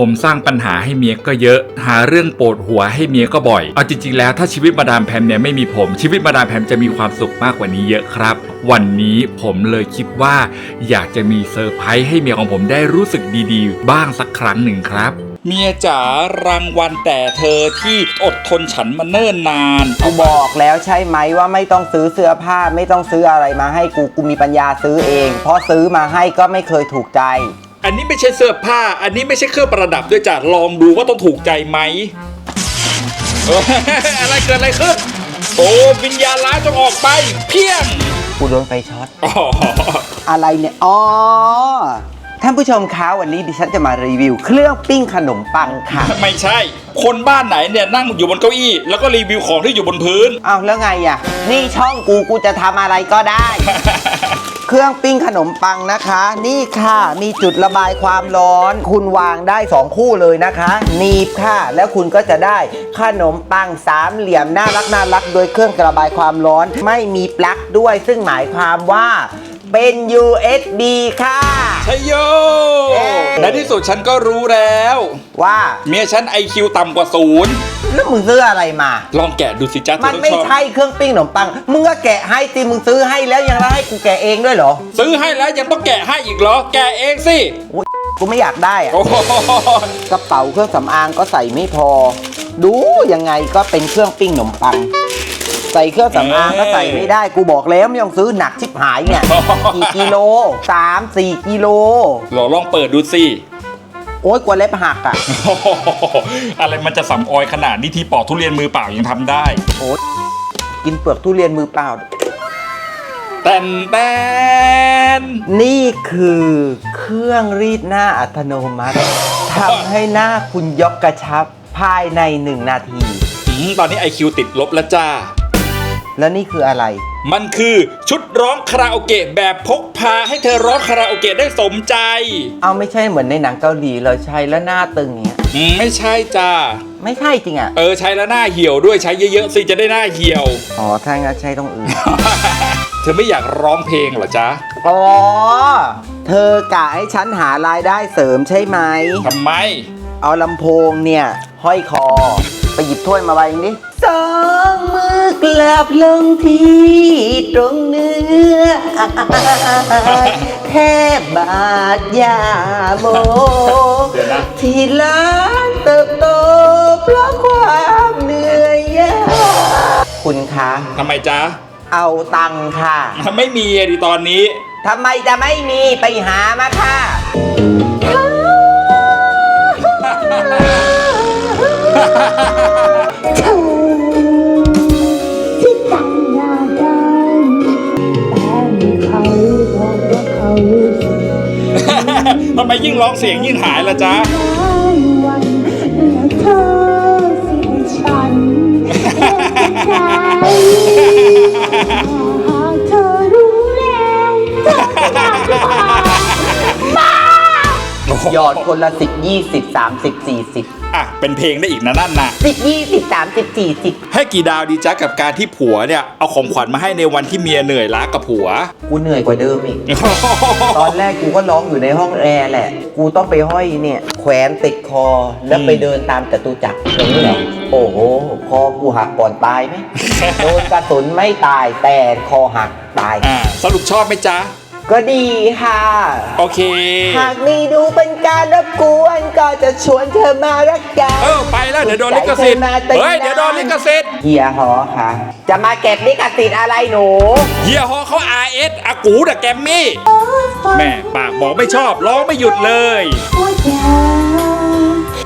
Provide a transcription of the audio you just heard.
ผมสร้างปัญหาให้เมียก็เยอะ หาเรื่องปวดหัวให้เมียก็บ่อย เอาจริงๆ แล้วถ้าชีวิตมาดามแพมเนี่ยไม่มีผม ชีวิตมาดามแพมจะมีความสุขมากกว่านี้เยอะครับ วันนี้ผมเลยคิดว่า อยากจะมีเซอร์ไพรส์ให้เมียของผมได้รู้สึกดีๆ บ้างสักครั้งหนึ่งครับเมียจ๋ารางวัลแต่เธอที่อดทนฉันมาเนิ่นนานกูบอกแล้วใช่ไหมว่าไม่ต้องซื้อเสื้อผ้าไม่ต้องซื้ออะไรมาให้กูกูมีปัญญาซื้อเอง เพราะซื้อมาให้ก็ไม่เคยถูกใจ อันนี้ไม่ใช่เสื้อผ้า อันนี้ไม่ใช่เครื่องประดับด้วยจ้ะลองดูว่าต้องถูกใจไหมเอ้ยอะไรเกิดอะไรขึ้น โอ้วิญญาณร้ายจงออกไป เพียงกูโดนไฟช็อต อ๋ออะไรเนี่ย อ๋อ ท่านผู้ชมคะวันนี้ดิฉันจะมารีวิว เครื่องปิ้งขนมปังค่ะ ไม่ใช่ คนบ้านไหนเนี่ยนั่งอยู่บนเก้าอี้ แล้วก็รีวิวของที่อยู่บนพื้น อ้าวแล้วไงอะ นี่ช่องกูกูจะทำอะไรก็ได้ เครื่องปิ้งขนมปังนะคะ นี่ค่ะ มีจุดระบายความร้อน คุณวางได้ 2 คู่เลยนะคะหนีบค่ะ แล้วคุณก็จะได้ขนมปังสามเหลี่ยมน่ารักน่ารักโดยเครื่องระบายความร้อน ไม่มีปลั๊กด้วย ซึ่งหมายความว่า เป็น USB ค่ะ ชัยโยเอ้ยในที่สุดฉันก็รู้แล้ว ว่า เมียฉันไอคิวต่ำกว่าศูนย์แล้วมึงซื้ออะไรมา ลองแกะดูสิจ้าเธอมันต้องไม่ชอบใช่เครื่องปิ้งขนมปัง มึงก็แกะให้สิมึงซื้อให้แล้วยังแล้วให้กูแกะเองด้วยเหรอซื้อให้แล้วยังต้องแกะให้อีกเหรอ แกะเองสิ โอ๊ยกูไม่อยากได้อะโอ้โหกระเป๋าเครื่องสำอางก็ใส่ไม่พอ ดูยังไงก็เป็นเครื่องปิ้งขนมปัง ใส่เครื่องสำอางก็ใส่ไม่ได้ กูบอกแล้วไม่ต้องซื้อหนักชิบหายเนี่ยกี่กิโลสามสี่กิโลเราลองเปิดดูสิโอ๊ยกลัวเล็บหักอะโอ้โหอะไรมันจะสำออยขนาดนี้ที่ปอกทุเรียนมือเปล่ายังทำได้โอ๊ยกินเปลือกทุเรียนมือเปล่าแตนแตนนี่คือเครื่องรีดหน้าอัตโนมัติทำให้หน้าคุณยกกระชับภายในหนึ่งนาทีอืมตอนนี้ไอคิวติดลบแล้วจ้า แล้วนี่คืออะไร มันคือชุดร้องคาราโอเกะแบบพกพาให้เธอร้องคาราโอเกะได้สมใจ เอาไม่ใช่เหมือนในหนังเกาหลีเลยใช้แล้วหน้าตึงอย่างเงี้ยอืมไม่ใช่จ้า ไม่ใช่จริงอะ เออใช้แล้วหน้าเหี่ยวด้วยใช้เยอะๆสิจะได้หน้าเหี่ยว อ๋อถ้างั้นใช้ต้องอื่น เธอไม่อยากร้องเพลงเหรอจ๊ะอ๋อ เธอกะให้ฉันหารายได้เสริมใช่ไหม ทำไม เอาลำโพงเนี่ย ห้อยคอ ไปหยิบถ้วยมาไว้นี่สองมือกลับลงที่ตรงเนื้อแทบบาดยาโมเดี๋ยวนะ ที่ล้านเติบโตเพราะความเหนื่อยยากคุณคะ ทำไมจ๊ะ เอาตังค่ะ ไม่มีอะดิตอนนี้ ทำไมจะไม่มีไปหามาค่ะ ที่ตั้งหน้าได้แต่ไม่เขาบอกว่าเขาทำไมยิ่งร้องเสียงยิ่งหายละจ๊ะท้วันและเธอ หยอดคนละสิบยี่สิบสามสิบสี่สิบอะ เป็นเพลงได้อีกนะนั่นน่ะสิบยี่สิบสามสิบสี่สิบให้กี่ดาวดีจ๊ะกับการที่ผัวเนี่ย เอาของขวัญมาให้ในวันที่เมียเหนื่อยล้ากับผัว กูเหนื่อยกว่าเดิมอีก ตอนแรกกูก็ร้องอยู่ในห้องแอร์แหละ กูต้องไปห้อยเนี่ย แขวนติดคอแล้วไปเดินตามจตุจักรอย่างนี้เหรอโอ้โห คอกูหักก่อนตายไหมโดนกระสุนไม่ตายแต่คอหักตาย อ่า สรุปชอบไหมจ๊ะ ก็ดีค่ะ โอเค หากมีดูเป็นการรบกวนก็จะชวนเธอมารักกันเออไปแล้วเดี๋ยวโดนลิขสิทธิ์เฮ้ยเดี๋ยวโดนลิขสิทธิ์เฮียหอค่ะ จะมาเก็บลิขสิทธิ์อะไรหนูเฮียฮอเขา RS อากูดะแกมมี่ แม่ปากบอกไม่ชอบร้องไม่หยุดเลยหัวใจ